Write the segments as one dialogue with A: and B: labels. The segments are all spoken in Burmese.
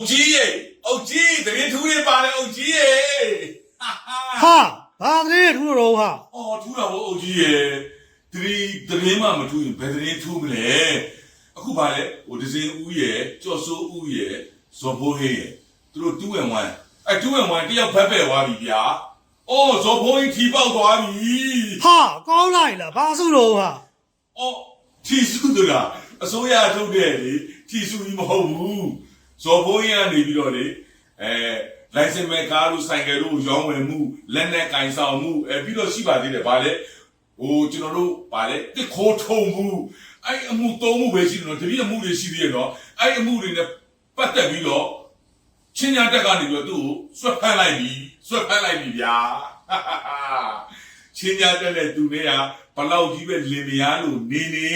A: အုတ်ကြီးရေအုတ်ကြီးတရင်ထူးနေပါလေအုတ်ကြီးရေဟာဟာ
B: ဟာဘာကလေးထူတော့ဟာ
A: အော်ထူးတာဗောအုတ်ကြီးရေတရင်တရင်မှမထူးရင်ဘယ်တရင်ထူးမလဲအခုပါလေဟိုဒဇင်ဦးရေကြော်စိုးဦးရေဇော်ဘိုးဟေးရေသူတို့2 and 1အဲ2 and 1တယောက်ဖက်ပဲသွားပြီဗျာအော်ဇော်ဘိုးဟေးထီပေါက်သွားပြီ
B: ဟာကောင်းလိုက်လားဘာစုတော့ဟာ
A: အော်ထီစုတို့လားအစိုးရထုတ်တဲ့လေထီစုကြီးမဟုတ်ဘူး ဇော်ဘိုးဟေးကနေပြီးတော့လေအဲလိုင်စင်မဲ့ကားလို့ဆိုင်ကယ်လို့ရောင်းဝယ်မှုလက်နဲ့ကင်ဆောင်မှုအဲပြီးတော့ရှိပါသေးတယ်ဗာလေဟိုကျွန်တော်တို့ဗာလေတစ်ခိုးထုံမှုအဲ့အမှုသုံးမှုပဲရှိတယ်နော်တတိယမှုတွေရှိသေးတယ်နော်အဲ့အမှုတွေနဲ့ပတ်သက်ပြီးတော့ချင်းညာတက်ကနေပြီးတော့သူ့ကိုဆွတ်ဖက်လိုက်ပြီဆွတ်ဖက်လိုက်ပြီဗျာချင်းညာတက်တဲ့သူတွေကဘလောက်ကြီးပဲလင်မယားလို့နေနေ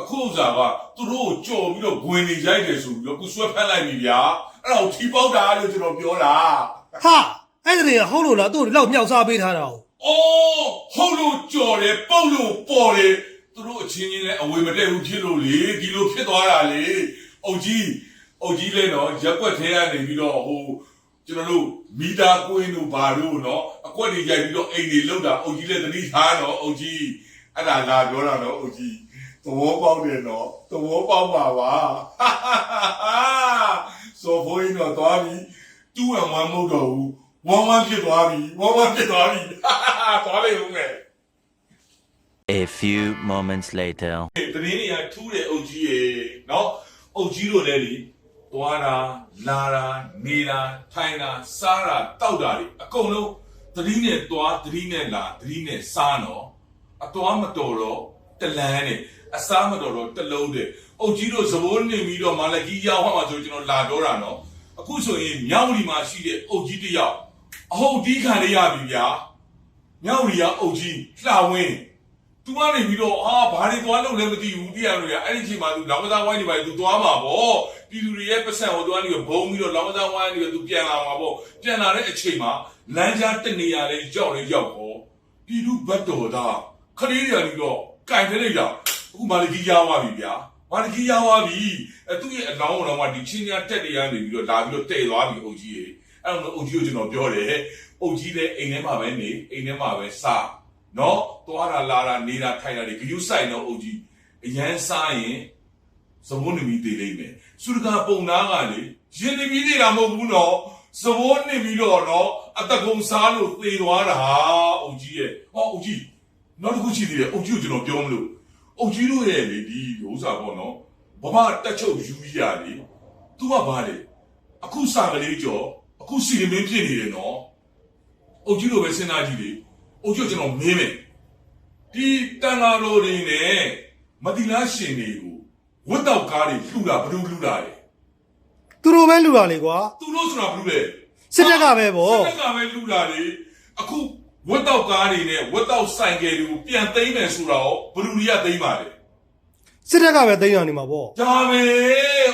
A: အခုဥစားကသူတို့ကိုကြော်ပြီးတော့ဂွင်နေရိုက်တယ်ဆိုပြီးတော့ခုဆွဲဖက်လိုက်ပြီဗျာအဲ့ဒါကိုထီပေါက်တာလို့ကျွန်တော်ပြောတာ
B: ဟာအဲ့ဒါတွေကဟုတ်လို့လားသူ့ကိုဒီလောက်မြောက်စားပေးထားတာဟုတ်
A: အော်ဟုတ်လို့ကြော်တယ်ပုတ်လို့ပေါ်တယ်သူတို့အချင်းချင်းလည်းအဝေမတည့်ဘူးဖြစ်လို့လေဒီလိုဖြစ်သွားတာလေအုတ်ကြီးအုတ်ကြီးလည်းတော့ရက်ွက်ထဲကနေပြီးတော့ဟိုကျွန်တော်တို့မီတာကွင်းတို့ဘာတို့နော်အကွက်တွေရိုက်ပြီးတော့အိမ်တွေလောက်တာအုတ်ကြီးလည်းသတိထားတော့အုတ်ကြီးအဲ့ဒါလာပြောတာတော့အုတ်ကြီး သဘောပေါက်တယ်နော်သဘောပေါက်ပါပါဆိုဖိုးရင်တော့သွားပြီတူဝမ်ဝမ်မဟုတ်တော့ဘူးဝမ်ဝမ်ဖြစ်သွားပြီဝမ်ဝမ်ဖြစ်သွားပြီသွားလိုက်ဦးမယ်
C: A few moments later.
A: တရင်တွေကထူးတဲ့အုတ်ကြီးရေနော်အုတ်ကြီးတို့လည်းလေသွားတာလာတာနေတာထိုင်တာစားတာတောက်တာတွေအကုန်လုံးတရင်နဲ့သွားတရင်နဲ့လာတရင်နဲ့စားတော့အသွားမတော်တော့ တလန်းနဲ့အစားမတော်တော့တလုံးတဲ့အုတ်ကြီးတို့သဘောနေပြီးတော့မလည်းကြီးရောက်ဟောမှာဆိုကျွန်တော်လာတော့တာနော်အခုဆိုရင်မြောက်လီမှာရှိတဲ့အုတ်ကြီးတစ်ယောက်အဟုတ်ဒီခံလေးရပြီဗျာမြောက်လီကအုတ်ကြီးလှဝင်းသူကနေပြီးတော့အာဘာတွေသွားလို့လည်းမသိဘူးတရားလို့ရအဲ့ဒီအချိန်မှာသူလောင်ကစားဝိုင်းနေပါလေသူသွားမှာပေါ့ပြည်သူတွေရဲ့ပတ်စံကိုသူကနေဘုံပြီးတော့လောင်ကစားဝိုင်းနေပြီးသူပြန်လာမှာပေါ့ပြန်လာတဲ့အချိန်မှာလမ်းကြားတက်နေရလဲရောက်လဲရောက်ပေါ့ပြည်သူဘတ်တော်သားခလေးတွေကနေတော့ ကင်ထဲလိုက်တာအခုမာလကြီးရောက်သွားပြီဗျာမာလကြီးရောက်သွားပြီအဲသူ့ရဲ့အလောင်းတော်ကဒီချင်းညာတက်တွေကနေပြီးတော့လာပြီးတော့တဲ့သွားပြီအုပ်ကြီးရေအဲ့တော့အုပ်ကြီးကိုကျွန်တော်ပြောတယ်အုပ်ကြီးလည်းအိမ်ထဲမှာပဲနေအိမ်ထဲမှာပဲစားနော်သွားတာလာတာနေတာထိုင်တာတွေဂယုဆိုင်တော့အုပ်ကြီးအရန်စားရင်သဘိုးနေပြီးတည်လိမ့်မယ်စုရကပုံနာကလေရင်နေပြီးနေတာမဟုတ်ဘူးနော်သဘိုးနေပြီးတော့နော်အတကုံစားလို့သေသွားတာအုပ်ကြီးရဲ့ဟောအုပ်ကြီး နောက်တစ်ခုရှိသေးတယ်အုပ်ကြီးကိုကျွန်တော်ပြောမလို့အုပ်ကြီးတို့ရဲ့လေဒီဥစ္စာပေါ့နော်ဘမတက်ချုပ်ယူကြီးရလေ तू ကဘာလဲအခုစာကလေးကြော်အခုစီမင်းဖြစ်နေတယ်နော်အုတ်ကြီးလိုပဲစဉ်းစားကြည့်လေအုတ်ကြီးကိုကျွန်တော်မင်းမယ်ဒီတန်ဃာတော်တွေနဲ့မတိလားရှင်တွေကိုဝတ်တော့ကားတွေလှူတာဘယ်လိုလှူတာလဲ
B: သူတို့ပဲလူတာလေကွာ
A: သူတို့ဆိုတာဘယ်လိုလဲ
B: စစ်တပ်ကပဲဗော
A: စစ်တပ်ကပဲလှူတာလေအခု ဝတ်တော့ကားတွေနဲ့ဝတ်တော့ဆိုင်ကယ်တွေကိုပြန်သိမ်းမယ်ဆိုတာရောဘယ်လိုတွေကသိမ်းပါလဲ
B: စစ်တပ်ကပဲသိမ်းရနေမှာဗော
A: ဒါပဲ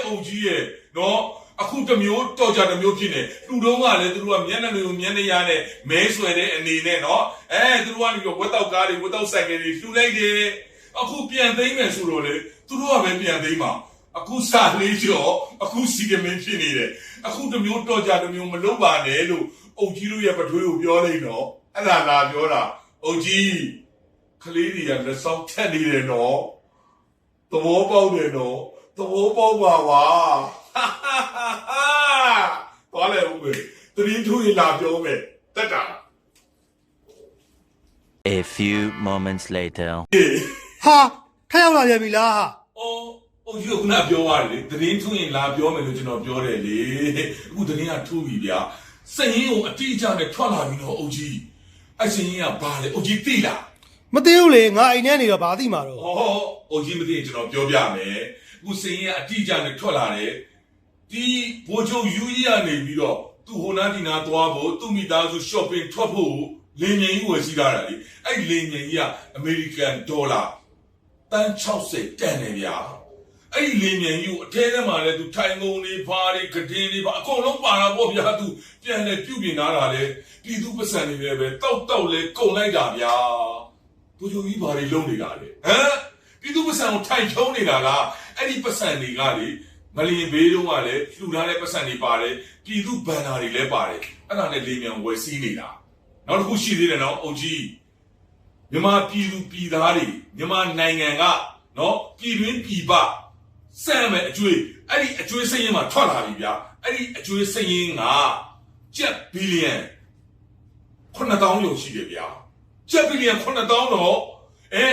A: အုတ်ကြီးရဲ့နော်အခုတစ်မျိုးတော်ကြတစ်မျိုးဖြစ်နေလူတုံးကလည်းသူတို့ကမျက်နှာတွေကိုမျက်နှာရနဲ့မဲဆွဲတဲ့အနေနဲ့နော်အဲသူတို့ကနေတော့ဝတ်တော့ကားတွေဝတ်တော့ဆိုင်ကယ်တွေလှူလိုက်တယ်အခုပြန်သိမ်းမယ်ဆိုတော့လေသူတို့ကပဲပြန်သိမ်းမှာအခုစာလေးကျော်အခုစီကမင်းဖြစ်နေတယ်အခုတစ်မျိုးတော်ကြတစ်မျိုးမလုပ်ပါနဲ့လို့အုတ်ကြီးတို့ရဲ့ပထွေးကိုပြောလိုက်တော့ အဲ့ဒါလာပြောတာအုတ်ကြီးကလေးတွေကလက်ဆောင်ထက်နေတယ်နော်သဘောပေါက်တယ်နော်သဘောပေါက်ပါပါသွားလေဦးမေတရင်ထူရင်လာပြောမယ်တက်တာ
C: A few moments later.
B: ဟာထက်ရောက်လာပြန်ပြီလားဟာ
A: အော်အုတ်ကြီးကခုနပြောရတယ်လေတရင်ထူရင်လာပြောမယ်လို့ကျွန်တော်ပြောတယ်လေအခုတရင်ကထူပြီဗျာစက်ရင်ကိုအတိအကျနဲ့ထွက်လာပြီတော့အုတ်ကြီး အရှင်ကြီးကဘာလဲအုတ်ကြီးသိလား
B: မသိဘူးလေငါအိမ်ထဲနေတော့ဘာသိမှာတော့
A: ဟောအုတ်ကြီးမသိရင်ကျွန်တော်ပြောပြမယ်အခုစင်ရင်ကအတိအကျနဲ့ထွက်လာတယ်ဒီဘိုးချုပ်ယူကြီးကနေပြီးတော့သူဟိုနားဒီနာသွားဖို့သူ့မိသားစု shopping ထွက်ဖို့လင်းငင်ကြီးဝယ်စီးတာလေအဲ့လင်းငင်ကြီးကအမေရိကန်ဒေါ်လာတန်း60တန်တယ်ဗျာ အဲ့ဒီလင်းငင်ကြီးကိုအထဲထဲမှာလဲသူထိုင်ကုန်တွေဘာတွေကဒင်းတွေဘာအကုန်လုံးပါတာပေါ့ဗျာသူပြန်လဲပြုတ်ပြင်လာတာလေပြည်သူပတ်စံတွေလည်းပဲတောက်တောက်လဲကုန်လိုက်တာဗျာသူတို့ကြီးဘာတွေလုံးနေတာလဲဟမ်ပြည်သူပတ်စံကိုထိုင်ချုံနေတာလားအဲ့ဒီပတ်စံတွေကလေမလီဘေးတုန်းကလည်းလှူထားတဲ့ပတ်စံတွေပါတယ်ပြည်သူဘန်နာတွေလည်းပါတယ်အဲ့ဒါနဲ့လေမြန်ဝယ်စီးနေတာနောက်တစ်ခုရှိသေးတယ်နော်အုတ်ကြီးမြန်မာပြည်သူပြည်သားတွေမြန်မာနိုင်ငံကနော်ပြည်တွင်းပြည်ပ စမ်းမဲ့အကျွေးအဲ့ဒီအကျွေးစရင်မှာထွက်လာပြီဗျာအဲ့ဒီအကျွေးစရင်ကကျပ်ဘီလီယံ9000ကျော်ရှိတယ်ဗျာကျပ်ဘီလီယံ9000တော့အဲ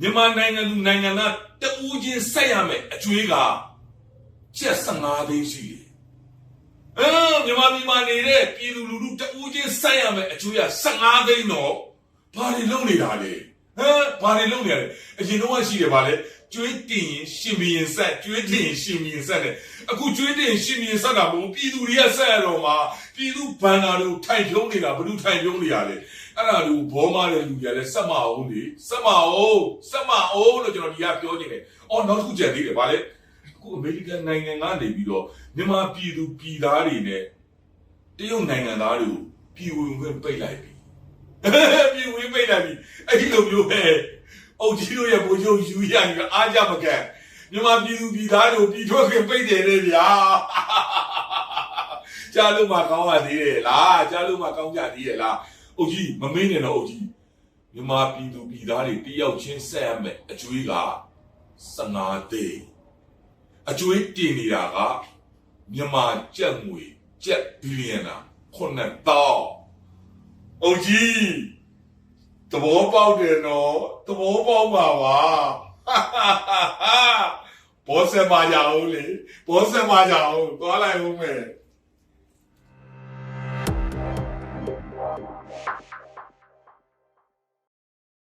A: မြန်မာနိုင်ငံသူနိုင်ငံသားတဦးချင်းဆက်ရမယ်အကျွေးကကျက်15သိန်းရှိတယ်။အဲမြန်မာပြည်မှာနေတဲ့ပြည်သူလူထုတဦးချင်းစိုက်ရမယ်အကျိုးရ15သိန်းတော့ဘာတွေလုပ်နေတာလဲ။ဟမ်ဘာတွေလုပ်နေရလဲ။အရင်တော့ရှိတယ်ဗာလဲ ကျွေးတင်ရင်ရှင်မရင်ဆက်ကျွေးတင်ရင်ရှင်မရင်ဆက်တယ်။အခုကျွေးတင်ရင်ရှင်မရင်ဆက်တာမဟုတ်ဘူးပြည်သူတွေကဆက်ရတော့မှာပြည်သူဘန်နာတို့ထိုင်ဖြုံးနေတာဘယ်သူထိုင်ဖြုံးနေရလဲ။အဲ့ဒါလူဘောမတဲ့လူတွေကလည်းဆက်မအောင်လေဆက်မအောင်ဆက်မအောင်လို့ကျွန်တော်ဒီကပြောနေတယ်။အော်နောက်တစ်ခုကြက်သေးတယ်ဗာလဲ။အခုအမေရိကန်နိုင်ငံကနေပြီးတော့မြန်မာပြည်သူပြည်သားတွေနဲ့တရုတ်နိုင်ငံသားတွေကိုပြည်ဝင်ခွင့်ပိတ်လိုက်ပြီပြည်ဝင်ပိတ်လိုက်ပြီအဲ့ဒီလိုမျိုးပဲ အုတ်ကြီးတို့ရဲ့ဘိုးချုပ်ယူရရင်အားကြမကန်မြန်မာပြည်သူပြည်သားတွေကိုပြည်ထွက်ခွင့်ပိတ်တယ်လေဗျာကြားလို့မှကောင်းရသေးတယ်လားကြားလို့မှကောင်းကြသေးတယ်လားအုတ်ကြီးမမင်းနဲ့တော့အုတ်ကြီးမြန်မာပြည်သူပြည်သားတွေတယောက်ချင်းဆက်ရမယ်အကျွေးက15သိန်းအကျွေးတင်နေတာကမြန်မာကျပ်ငွေကျပ်ဘီလီယံနာ9000တောင်း။အိုကြီး သဘောပေါက်တယ်နော်သဘောပေါက်ပါပါ။ဘောဆက်မကြအောင်လေဘောဆက်မကြအောင်သွားလိုက်ဦးမယ်။